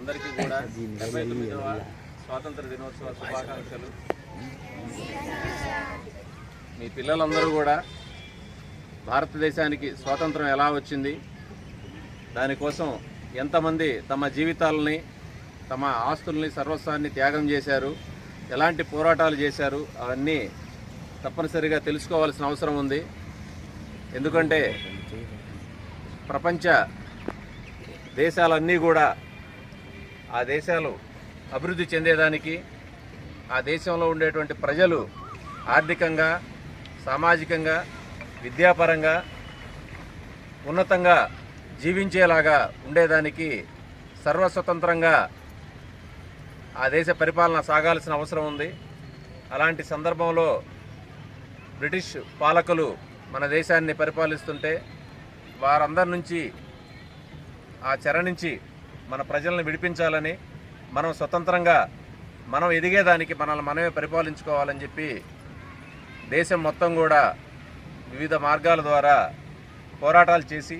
అందరికీ కూడా డెబ్బై తొమ్మిదవ స్వాతంత్ర దినోత్సవ శుభాకాంక్షలు. మీ పిల్లలందరూ కూడా భారతదేశానికి స్వాతంత్రం ఎలా వచ్చింది దానికోసం ఎంతమంది తమ జీవితాలని తమ ఆస్తుల్ని సర్వస్వాన్ని త్యాగం చేశారు ఎలాంటి పోరాటాలు చేశారు అవన్నీ తప్పనిసరిగా తెలుసుకోవాల్సిన అవసరం ఉంది. ఎందుకంటే ప్రపంచ దేశాలన్నీ కూడా ఆ దేశాలు అభివృద్ధి చెందేదానికి ఆ దేశంలో ఉండేటువంటి ప్రజలు ఆర్థికంగా సామాజికంగా విద్యాపరంగా ఉన్నతంగా జీవించేలాగా ఉండేదానికి సర్వస్వతంత్రంగా ఆ దేశ పరిపాలన సాగాల్సిన అవసరం ఉంది. అలాంటి సందర్భంలో బ్రిటిష్ పాలకులు మన దేశాన్ని పరిపాలిస్తుంటే వారందరి నుంచి ఆ చెర నుంచి మన ప్రజలను విడిపించాలని మనం స్వతంత్రంగా మనం ఎదిగేదానికి మనల్ని మనమే పరిపాలించుకోవాలని చెప్పి దేశం మొత్తం కూడా వివిధ మార్గాల ద్వారా పోరాటాలు చేసి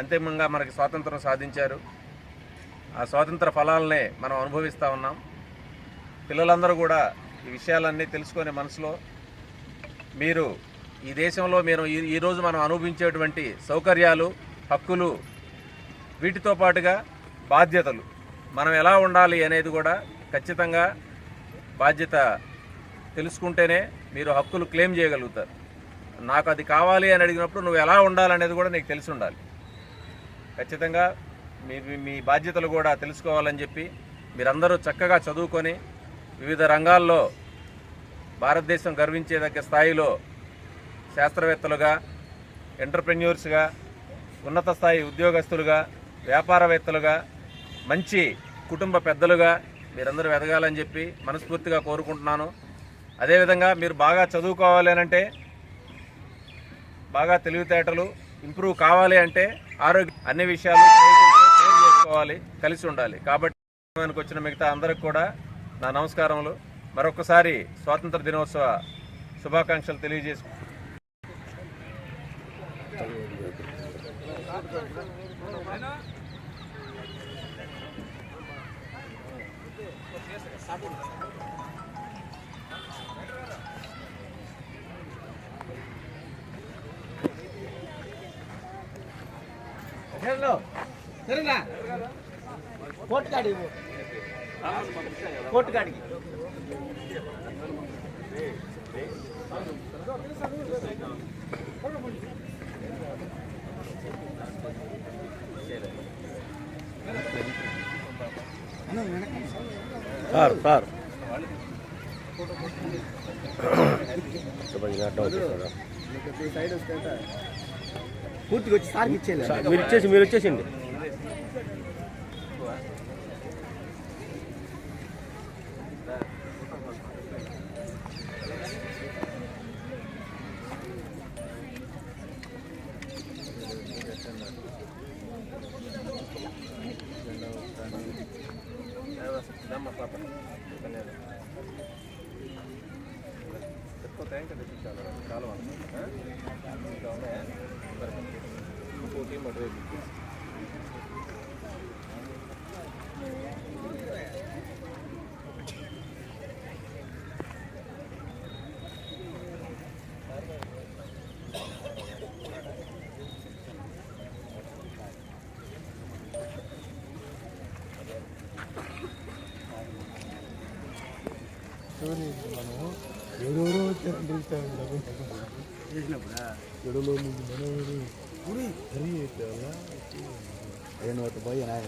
అంతిమంగా మనకి స్వాతంత్రం సాధించారు. ఆ స్వాతంత్ర ఫలాలనే మనం అనుభవిస్తూ ఉన్నాం. పిల్లలందరూ కూడా ఈ విషయాలన్నీ తెలుసుకునే మనసులో మీరు ఈ దేశంలో మీరు ఈ ఈరోజు మనం అనుభవించేటువంటి సౌకర్యాలు హక్కులు వీటితో పాటుగా బాధ్యతలు. మనం ఎలా ఉండాలి అనేది కూడా ఖచ్చితంగా బాధ్యత తెలుసుకుంటేనే మీరు హక్కులు క్లెయిమ్ చేయగలుగుతారు. నాకు అది కావాలి అని అడిగినప్పుడు నువ్వు ఎలా ఉండాలనేది కూడా నీకు తెలిసి ఉండాలి. ఖచ్చితంగా మీ మీ బాధ్యతలు కూడా తెలుసుకోవాలని చెప్పి మీరందరూ చక్కగా చదువుకొని వివిధ రంగాల్లో భారతదేశం గర్వించేదగ్గ స్థాయిలో శాస్త్రవేత్తలుగా ఎంటర్ప్రెన్యూర్స్గా ఉన్నత స్థాయి ఉద్యోగస్తులుగా వ్యాపారవేత్తలుగా మంచి కుటుంబ పెద్దలుగా మీరందరూ ఎదగాలని చెప్పి మనస్ఫూర్తిగా కోరుకుంటున్నాను. అదేవిధంగా మీరు బాగా చదువుకోవాలి అని అంటే బాగా తెలివితేటలు ఇంప్రూవ్ కావాలి అంటే ఆరోగ్య అన్ని విషయాలు చేసుకోవాలి కలిసి ఉండాలి. కాబట్టి మనకు వచ్చిన మిగతా అందరికి కూడా నా నమస్కారములు. మరొకసారి స్వాతంత్ర దినోత్సవ శుభాకాంక్షలు తెలియజేసు సరేనా కోర్టు కాడి కోర్టు కాడికి సార్ సార్. పూర్తిగా వచ్చి సార్కి ఇచ్చేయాలి. మీరు ఇచ్చేసి మీరు వచ్చేసిండి ఎక్కువ ట్యాంక్ తెప్పించాలి చాలా మంది ఇంకా ఉన్నాయి ఇంకో టీం మనం ఎవరెవరో వచ్చారని పిలుస్తామని డబ్బులు చేసినప్పుడా ఎడలో ముందు మనోడు గురి గురి అయితే అలా నేను ఒక భయ